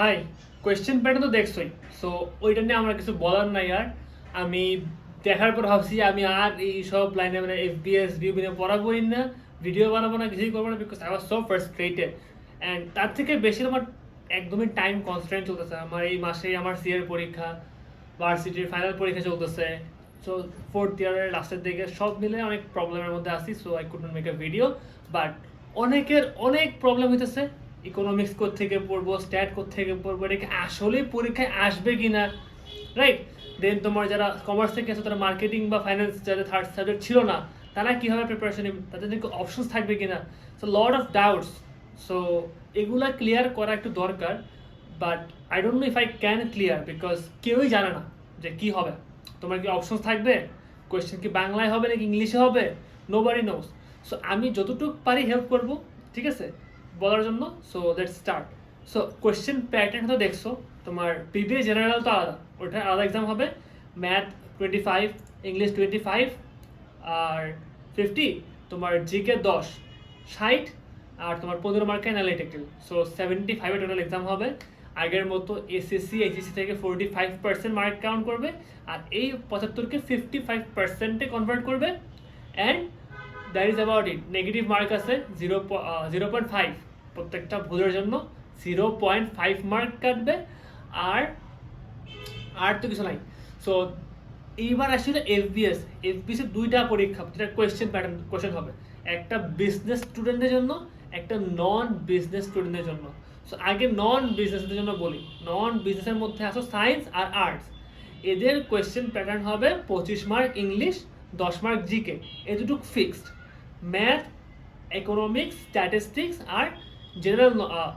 High question pattern তো দেখছোই। So ওইটা নিয়ে আমার কিছু বলার নাই আর। আমি দেখার পর ভাবছি আমি আর এই সব লাইনে মানে এফবিএস ভিউ নিয়ে পড়াবোই না ভিডিও বানাবো না, কিছুই করব না because I was so frustrated and তার থেকে বেশি আমার একদমই টাইম কনস্ট্যান্ট চলতেছে। আমার এই মাসেই আমার সিএর পরীক্ষা ভার্সিটির ফাইনাল পরীক্ষা চলতেছে। সো ফোর্থ ইয়ারের লাস্টের দিকে সব মিলে অনেক প্রবলেমের মধ্যে আসি so I could make a video but অনেকের অনেক প্রবলেম হইতেছে। ইকোনমিক্স থেকে পড়ব স্ট্যাট থেকে পড়ব, এটা কি আসলে পরীক্ষায় আসবে কি না রাইট দেন তোমার যারা কমার্স থেকে আছে তারা মার্কেটিং বা ফাইন্যান্স যাদের থার্ড সাবজেক্ট ছিল না, তারা কীভাবে প্রিপারেশন নেবে? তাদের অপশনস থাকবে কি না so lot of doubts so এগুলা ক্লিয়ার করা একটু দরকার but I don't know if I can clear because কেউই জানে না যে কি হবে। তোমার কি অপশনস থাকবে? কোয়েশ্চেন কি বাংলায় হবে নাকি ইংলিশে হবে? নো বাড়ি নোস সো আমি যতটুকু পারি হেল্প করব, ঠিক আছে? বলার জন্য so let's start so question pattern তো দেখছ, তোমার প্রিভিয়াস জেনারেল তো আলাদা ওটা আলাদা এক্সাম হবে math twenty five English twenty five আর ফিফটি তোমার জিকে দশ, ষাট, আর তোমার পনেরো মার্কে অ্যানালিটিক্যাল সো সেভেন্টি ফাইভে টোটাল এক্সাম হবে, আগের মতো এসএসসি এইচএসসি থেকে forty five percent mark count করবে, আর এই পঁচাত্তরকে ফিফটি ফাইভ পার্সেন্টে কনভার্ট করবে and that is about it negative mark আছে জিরো জিরো পয়েন্ট ফাইভ প্রত্যেকটা ভুলের জন্য জিরো পয়েন্ট ফাইভ মার্ক কাটবে। আর আর তো কিছু নাই। সো এইবার আসলে এফবিএস এফবিএস এর দুইটা পরীক্ষা যেটা কোয়েশ্চেন প্যাটার্ন কোয়েশ্চেন হবে। একটা বিজনেস স্টুডেন্টের জন্য, একটা নন বিজনেস স্টুডেন্টের জন্য। সো আগে নন বিজনেসের জন্য বলি। নন বিজনেসের মধ্যে আসো সায়েন্স আর আর্টস এদের কোয়েশ্চেন প্যাটার্ন হবে পঁচিশ মার্ক ইংলিশ দশ মার্ক জিকে এ দুটো ফিক্সড ম্যাথ ইকোনমিক্স স্ট্যাটিস্টিক্স আর জেনারেল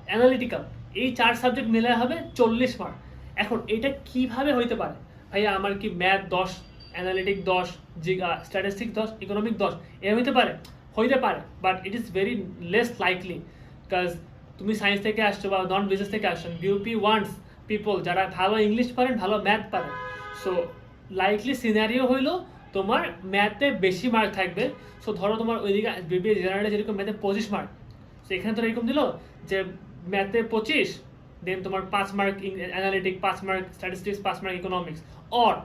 অ্যানালিটিক্যাল এই চার সাবজেক্ট মিলে হবে চল্লিশ মার্ক এখন এটা কীভাবে হইতে পারে? ভাইয়া, আমার কি ম্যাথ দশ অ্যানালিটিক দশ জিগা স্ট্যাটিস্টিক দশ ইকোনমিক দশ এরকম হইতে পারে? হইতে পারে but it is very less likely because তুমি সায়েন্স থেকে আসছো বা নন বিজনেস থেকে আসছো বিউপি ওয়ান্টস পিপল যারা ভালো ইংলিশ পারেন ভালো ম্যাথ পারেন সো লাইকলি সিনারিও হইল তোমার ম্যাথে বেশি মার্ক থাকবে। সো ধরো তোমার ওইদিকে বিবিএ জেনারেলে যেরকম ম্যাথে পঁচিশ মার্ক সো এখানে তো এরকম দিল যে ম্যাথে পঁচিশ দেন তোমার পাঁচ মার্ক অ্যানালিটিক পাঁচ মার্ক স্ট্যাটিস্টিক্স পাঁচ মার্ক ইকোনমিক্স অর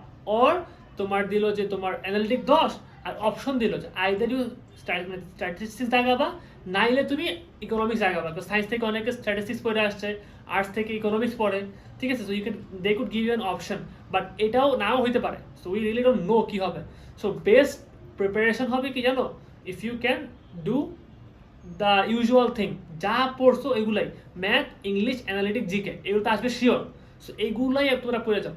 অর তোমার দিল যে তোমার অ্যানালিটিক দশ, আর অপশন দিল যে আইদার ইউ স্ট্যাটিস্টিক্স দাগাবা নাইলে তুমি ইকোনমিক্স দাগাবা তো সায়েন্স থেকে অনেকে স্ট্যাটিস্টিক্স পড়ে আসছে আর্টস থেকে ইকোনমিক্স পড়ে, ঠিক আছে? So you can they could give you an option but এটাও নাও হইতে পারে। So we really don't know কী হবে। সো বেস্ট প্রিপারেশন হবে কি জানো? If you can do the usual thing যা পড়ছো এগুলাই। ম্যাথ ইংলিশ অ্যানালিটিক জিকে এগুলো তো আসবে শিওর সো এইগুলাই তোমরা পড়ে যাও।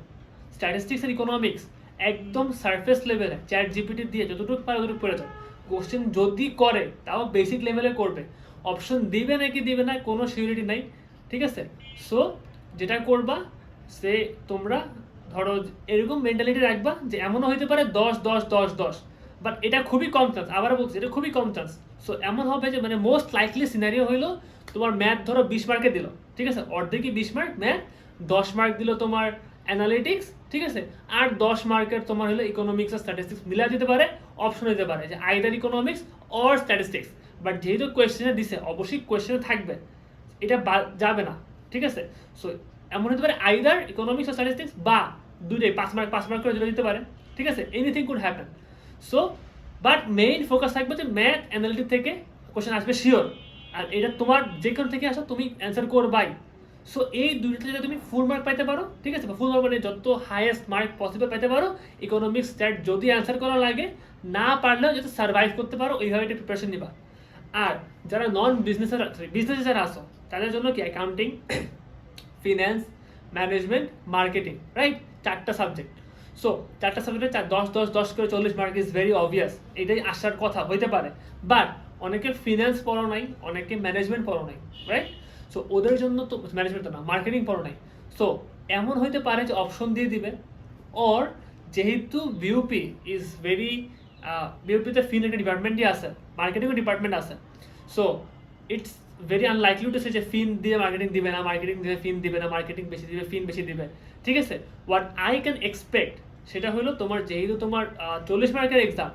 স্ট্যাটিস্টিক্স আর ইকোনমিক্স একদম সারফেস লেভেলে চ্যাট জিপিটি দিয়ে যতটুকু পারে ততটুকু পড়ে যাও। কোশ্চেন যদি করে, তাও বেসিক লেভেলে করবে। অপশন দিবে নাকি দিবে না, কোনো সিউরিটি নাই। ঠিক আছে? সো যেটা করবা, সে তোমরা ধরো এরকম মেন্টালিটি রাখবা যে এমনও হইতে পারে দশ দশ দশ দশ। বাট এটা খুবই কম চান্স আবার বলছি, এটা খুবই কম চান্স সো এমন হবে যে মানে মোস্ট লাইকলি সিনারিও হইল তোমার ম্যাথ ধরো বিশ মার্কে দিল, ঠিক আছে? অর্ধেকই বিশ মার্ক ম্যাথ দশ মার্ক দিল তোমার অ্যানালিটিক্স ঠিক আছে? আর দশ মার্কের তোমার হলো ইকোনমিক্স আর স্ট্যাটিস্টিক্স মিলা দিতে পারে অপশন দিতে পারে যে either economics or statistics but যেহেতু কোয়েশ্চেনে দিছে, অবশ্যই কোয়েশ্চেনে থাকবে, এটা যাবে না, ঠিক আছে? সো এমন হতে পারে আইদার ইকোনমিক্স আর স্ট্যাটিস্টিক্স বা দুটোই পাঁচ মার্ক পাঁচ মার্ক করে যেটা দিতে পারে, ঠিক আছে? Anything could happen so but main focus থাকবে যে ম্যাথ অ্যানালিটিক থেকে কোশ্চেন আসবে শিওর আর এটা তোমার যে কোনো থেকে আসো, তুমি অ্যান্সার করবাই। সো এই দুইটা যদি তুমি ফুল মার্ক পাইতে পারো, ঠিক আছে? ফুল মার্ক মানে যত হাইয়েস্ট মার্ক পসিবল পাইতে পারো ইকোনমিক্স স্ট্যাট যদি অ্যান্সার করা লাগে, না পারলেও যাতে সার্ভাইভ করতে পারো ওইভাবে একটা প্রিপারেশন নিবা। আর যারা নন বিজনেসের বিজনেসে যারা আসো তাদের জন্য কি? Accounting finance management marketing right চারটা সাবজেক্ট সো চারটা সাবজেক্টে চার, দশ দশ দশ করে চল্লিশ মার্ক ইজ ভেরি অবভিয়াস এটাই আসার কথা, হইতে পারে। বাট অনেকে ফিনান্স পড়ো নাই, অনেকে ম্যানেজমেন্ট পড়ো নাই রাইট সো ওদের জন্য তো ম্যানেজমেন্ট তো না মার্কেটিং পড়ো নাই। সো এমন হইতে পারে যে অপশন দিয়ে দিবে অর যেহেতু B U P is very বিউপিতে fin একটা ডিপার্টমেন্টই আছে মার্কেটিংও ডিপার্টমেন্ট আছে। So it's very unlikely to say যে ফিন দিয়ে মার্কেটিং দিবে না মার্কেটিং দিয়ে ফিন দিবে না মার্কেটিং বেশি দিবে, ফিন বেশি দিবে। ঠিক আছে? হোয়াট আই ক্যান এক্সপেক্ট সেটা হলো তোমার যেহেতু তোমার চল্লিশ মার্কের এক্সাম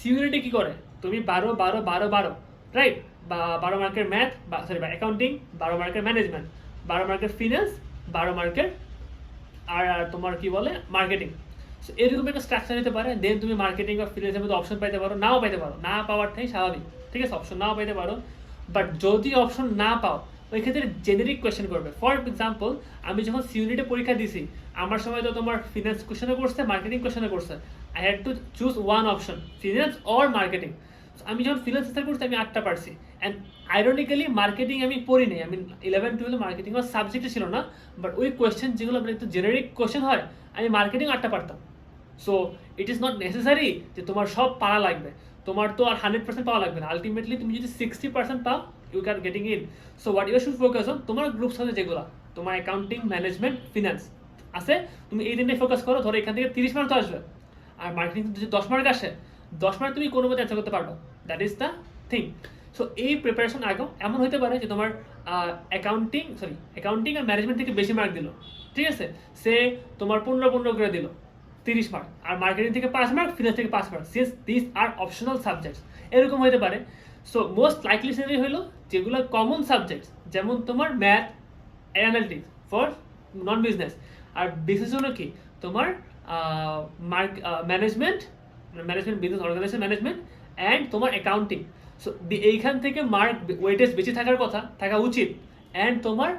সিউরিটি কী করে? তুমি বারো বারো বারো বারো রাইট বা বারো মার্কের ম্যাথ বা সরি বা অ্যাকাউন্টিং বারো মার্কের ম্যানেজমেন্ট বারো মার্কের ফিনান্স বারো মার্কের আর তোমার কি বলে? মার্কেটিং এরকম একটা স্ট্রাকচার নিতে পারে দেন তুমি মার্কেটিং বা ফিনান্সের মধ্যে অপশন পাইতে পারো, নাও পাইতে পারো। না পাওয়ারটাই স্বাভাবিক। ঠিক আছে? অপশন নাও পাইতে পারো। বাট যদি অপশন না পাও, ওই ক্ষেত্রে জেনারিক কোয়েশ্চেন করবে। ফর এক্সাম্পল আমি যখন সিউনিটে পরীক্ষা দিছি, আমার সময় তো তোমার ফিনান্স কোয়েশ্চেনে করছে মার্কেটিং কোয়েশ্চেনে করছে। I had to choose one option finance or marketing আমি যখন ফিনান্স স্টার করছি, আমি আটটা পারছি। অ্যান্ড আইরনিক্যালি মার্কেটিং আমি পড়ি নাই আমি ইলেভেন টুয়েলভ মার্কেটিং আমার সাবজেক্টে ছিল না বাট ওই কোয়েশ্চেন যেগুলো আপনার একটু জেনারিক কোয়েশ্চেন হয়, আমি মার্কেটিং আটটা পারতাম। So it is not necessary যে তোমার সব পারা লাগবে। তোমার তো আর হান্ড্রেড পার্সেন্ট পাওয়া লাগবে না। আলটিমেটলি তুমি যদি সিক্সটি পার্সেন্ট পাও you can getting in so what you should focus on তোমার গ্রুপস আছে যেগুলো, তোমার অ্যাকাউন্টিং ম্যানেজমেন্ট ফিনান্স আছে। তুমি এই দিনে ফোকাস করো, ধরো এখান থেকে তিরিশ মার্ক আসবে। আর মার্কেটিং যদি দশ মার্ক আসে, দশ মার্ক তুমি কোনো মতে অ্যান্সার করতে পারবে। That is the thing so এই প্রিপারেশন আগেও এমন হতে পারে যে তোমার অ্যাকাউন্টিং সরি অ্যাকাউন্টিং আর ম্যানেজমেন্ট থেকে বেশি মার্ক দিল। ঠিক আছে? সে তোমার পনেরো পনেরো করে দিল। তিরিশ মার্ক আর মার্কেটিং থেকে পাঁচ মার্ক ফিনান্স থেকে পাঁচ mark since this are optional subjects এরকম হতে পারে। সো মোস্ট লাইকলি সিনারি হলো যেগুলো কমন সাবজেক্টস যেমন তোমার math analytics for non business আর বিশেষ জন্য কি? তোমার mark management management business organization management and তোমার অ্যাকাউন্টিং সো এইখান থেকে মার্ক ওয়েটেজ বেশি থাকার কথা, থাকা উচিত। অ্যান্ড তোমার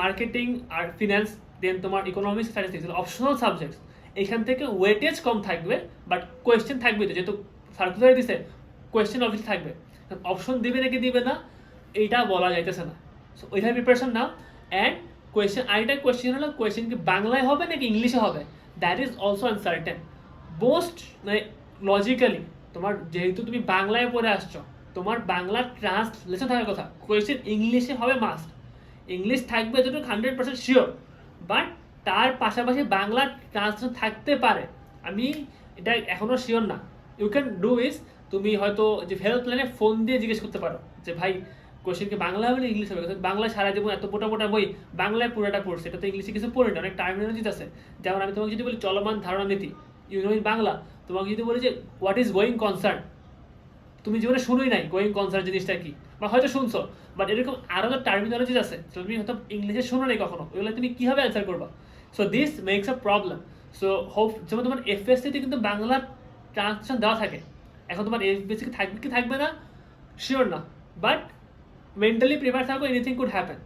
মার্কেটিং আর ফিনান্স দেন তোমার ইকোনমিক্স স্ট্যাটিস্টিক্স অপশনাল সাবজেক্টস এখান থেকে ওয়েটেজ কম থাকবে বাট কোয়েশ্চেন থাকবে তো, যেহেতু সার্কুলার দিছে কোয়েশ্চেন অবশ্যই থাকবে। অপশন দিবে নাকি দিবে না এইটা বলা যাইতেছে না। সো ওইভাবে প্রিপারেশন নাও অ্যান্ড কোয়েশ্চেন আরেকটা কোয়েশ্চেন হলো কোয়েশ্চেন কি বাংলায় হবে নাকি ইংলিশে হবে? That is also uncertain most মানে লজিক্যালি তোমার যেহেতু তুমি বাংলায় পড়ে আসছো, তোমার বাংলা ট্রান্সলেশন থাকার কথা কোয়েশ্চেন ইংলিশে হবে মাস্ট ইংলিশ থাকবে যতটুকু হান্ড্রেড পার্সেন্ট শিওর বাট তার পাশাপাশি বাংলা ট্রান্সলেশন থাকতে পারে। আমি এটা এখনও শিওর না। ইউ ক্যান ডু ইস তুমি হয়তো যে ফেরত হেল্পলাইনে ফোন দিয়ে জিজ্ঞেস করতে পারো যে, ভাই কোয়েশ্চেনকে বাংলা হবে না ইংলিশ হবে? বাংলা সারা জীবন এত মোটা মোটা বই বাংলায় পুরোটা পড়ছে। এটা তো ইংলিশে কিছু পড়ে না, অনেক টার্মিনোলজি আছে। যেমন আমি তোমাকে যদি বলি চলমান ধারণা নীতি ইউ নো ইন বাংলা, তোমাকে যদি বলি যে হোয়াট ইজ গোয়িং কনসার্ন তুমি জীবনে শুনোই নাই গোয়িং কনসার্ন জিনিসটা কি? বা হয়তো শুনছো বাট এরকম আরও তো টার্মিনোলজিস আছে তুমি হয়তো ইংলিশে শুনো নাই কখনো। ওইগুলো তুমি কীভাবে অ্যান্সার করবা? So this makes a problem so hope যেমন তোমার এফএসসিতে কিন্তু বাংলা ট্রান্সলেশন দেওয়া থাকে। এখন তোমার এফএসসি থাকবে কি থাকবে না? শিওর না। বাট মেন্টালি প্রিপেয়ার থাকো এনিথিং কুড হ্যাপেন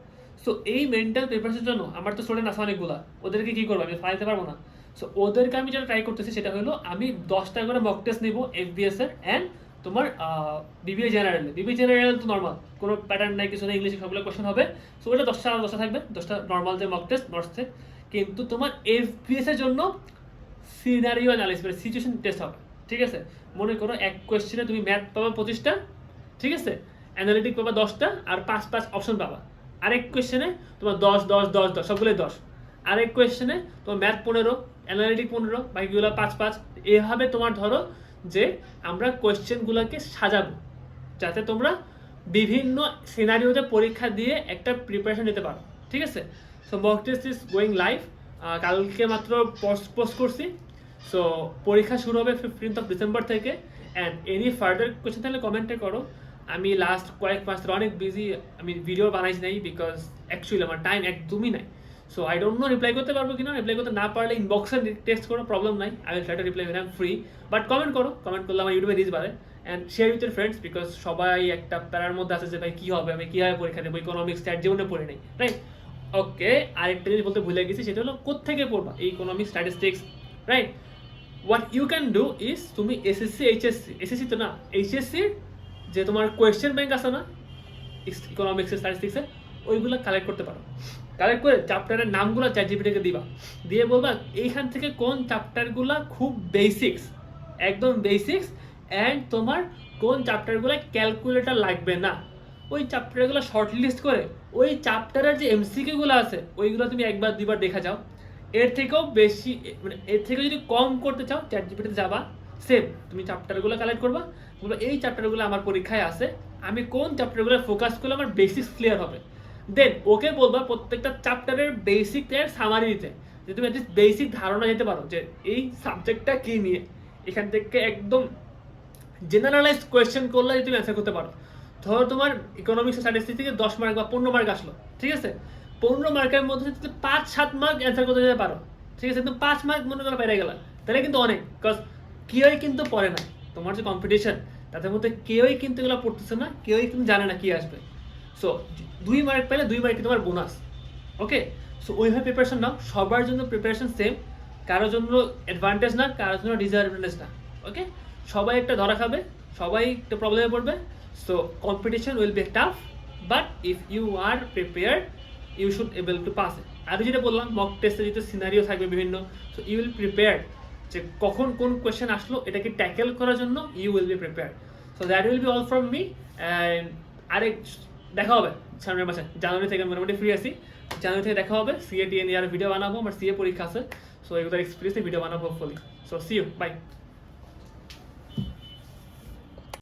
সো এই মেন্টাল প্রিপারেশনের জন্য আমার তো স্টুডেন্ট আছে অনেকগুলা। ওদেরকে কী করব? আমি ফাইতে পারব না। সো ওদেরকে আমি যেটা ট্রাই করতেছি সেটা হলো, আমি দশটা করে মক টেস্ট নিবো এফবিএস এর অ্যান্ড তোমার বিবিএ জেনারেল বিবিএ জেনারেল তো নর্মাল কোনো প্যাটার্ন নাই, কিছু নেই ইংলিশে সবগুলো কোশ্চেন হবে। সো ওটা দশটা দশটা থাকবে। দশটা নর্মাল যে মক টেস্ট নর্থে কিন্তু তোমার এফবিএস এর জন্য সিনারিও অ্যানালিসিস মানে সিচুয়েশন টেস্ট হবে, ঠিক আছে? মনে করো এক কোয়েশ্চেনে তুমি ম্যাথ পাবা পঁচিশটা, ঠিক আছে? অ্যানালিটিক পাবা দশটা, আর পাঁচ পাঁচ অপশন পাবা। আরেক কোয়েশ্চেনে তোমার দশ দশ দশ দশ, সবগুলোই দশ। আরেক কোয়েশ্চেনে তোমার ম্যাথ পনেরো অ্যানালিটিক পনেরো, বাকিগুলো পাঁচ পাঁচ। এভাবে তোমার ধরো যে আমরা কোয়েশ্চেনগুলোকে সাজাবো, যাতে তোমরা বিভিন্ন সিনারিওতে পরীক্ষা দিয়ে একটা প্রিপারেশন নিতে পারো। ঠিক আছে? So mock test is going live কালকে মাত্র পোস্ট পোস্ট করছি। সো পরীক্ষা শুরু হবে ফিফটিন্থ অফ ডিসেম্বর থেকে। অ্যান্ড এনি ফার্দার কোয়েশ্চেন তাহলে কমেন্টে করো। আমি লাস্ট কয়েক মাস ধরে অনেক বিজি আমি ভিডিও বানাইছি নাই বিকজ অ্যাকচুয়ালি আমার টাইম একদমই নাই। So I don't know reply করতে পারব কিনা। রিপ্লাই করতে না পারলে ইনবক্সে টেস্ট করো প্রবলেম নাই। I will try reply I free but comment করো। কমেন্ট করলে আমার ইউটিউবে রিচ বাড়ে। And share with friends because সবাই একটা প্যারার মধ্যে আছে যে, ভাই, কী হবে? আমি কীভাবে পরীক্ষা দেবো? ইকোনমিক্স স্ট্যাট জীবনে পড়ে নেই। রাইট ওকে, আরেকটা জিনিস বলতে ভুলে গেছি, সেটা হলো কোথেকে পড়বা? এই economics statistics right what you can do is তুমি এসএসসি এইচএসসি এসএসসি তো না এইচএসসির যে তোমার কোয়েশ্চেন ব্যাংক আছে না ইকোনমিক্স স্ট্যাটিস্টিক্সের ওইগুলো কালেক্ট করতে পারো। কালেক্ট করে চ্যাপ্টারের নামগুলো চ্যাট জিপিটিকে দিবা। দিয়ে বলবা, এইখান থেকে কোন চ্যাপ্টারগুলো খুব বেসিক্স একদম বেসিক্স অ্যান্ড তোমার কোন চ্যাপ্টারগুলো ক্যালকুলেটার লাগবে না। ওই চ্যাপ্টারগুলো শর্ট লিস্ট করে ওই চ্যাপ্টারের যে এমসিকিউগুলো আছে, ওইগুলো তুমি একবার, দুইবার দেখা যাও। এর থেকেও বেশি মানে এর থেকে যদি কম করতে চাও চ্যাট জিপিটিতে যাবা সেম তুমি চ্যাপ্টারগুলো কালেক্ট করবা। বলবা, এই চ্যাপ্টারগুলো আমার পরীক্ষায় আছে, আমি কোন চ্যাপ্টারগুলো ফোকাস করলে আমার বেসিক্স ক্লিয়ার হবে? দেন ওকে বলবা প্রত্যেকটা চ্যাপ্টারের বেসিক সামারি দিতে, যে তুমি অ্যাটলিস্ট বেসিক ধারণা দিতে পারো, যে এই সাবজেক্টটা কী নিয়ে। এখান থেকে একদম জেনারেলাইজ কোয়েশ্চেন করলে তুমি অ্যান্সার করতে পারো। ধরো তোমার ইকোনমিক্স স্ট্যাটিস্টিক্স থেকে দশ মার্ক বা পনেরো মার্ক আসলো, ঠিক আছে? পনেরো মার্কের মধ্যে তুমি পাঁচ, সাত মার্ক অ্যান্সার করতে যেতে পারো, ঠিক আছে? তুমি পাঁচ মার্ক মনে করো পেরে গেলা, তাহলে কিন্তু অনেক বিকজ কেউই কিন্তু পড়ে না। তোমার যে কম্পিটিশন তাদের মধ্যে কেউই কিন্তু এগুলো পড়তেছে না, কেউই কিন্তু জানে না কি আসবে। সো দুই মার্ক পেলে দুই মার্ক তোমার বোনাস ওকে সো ওইভাবে প্রিপারেশন নাও, সবার জন্য প্রিপারেশন সেম কারোর জন্য অ্যাডভান্টেজ না, কারোর জন্য ডিসঅ্যাডভান্টেজ না ওকে সবাই একটা ধরা খাবে, সবাই একটা প্রবলেমে পড়বে so competition will be tough but if you are prepared you should able to pass আর যেটা বললাম মক টেস্টে যেহেতু সিনারিও থাকবে বিভিন্ন সো ইউ উইল প্রিপেয়ার্ড যে কখন কোন কোয়েশ্চেন আসলো, এটাকে ট্যাকেল করার জন্য you will be prepared so that will be all from me and আরেক, দেখা হবে সামনের মাসে। জানুয়ারি থেকে মোটামুটি ফ্রি আছি। জানুয়ারি থেকে দেখা হবে সিএ টিএন ইয়ার ভিডিও বানাবো, আমার সিএ পরীক্ষা আছে। সো এগুলোর এক্সপিরিয়েন্সে ভিডিও বানাবো hopefully so see you bye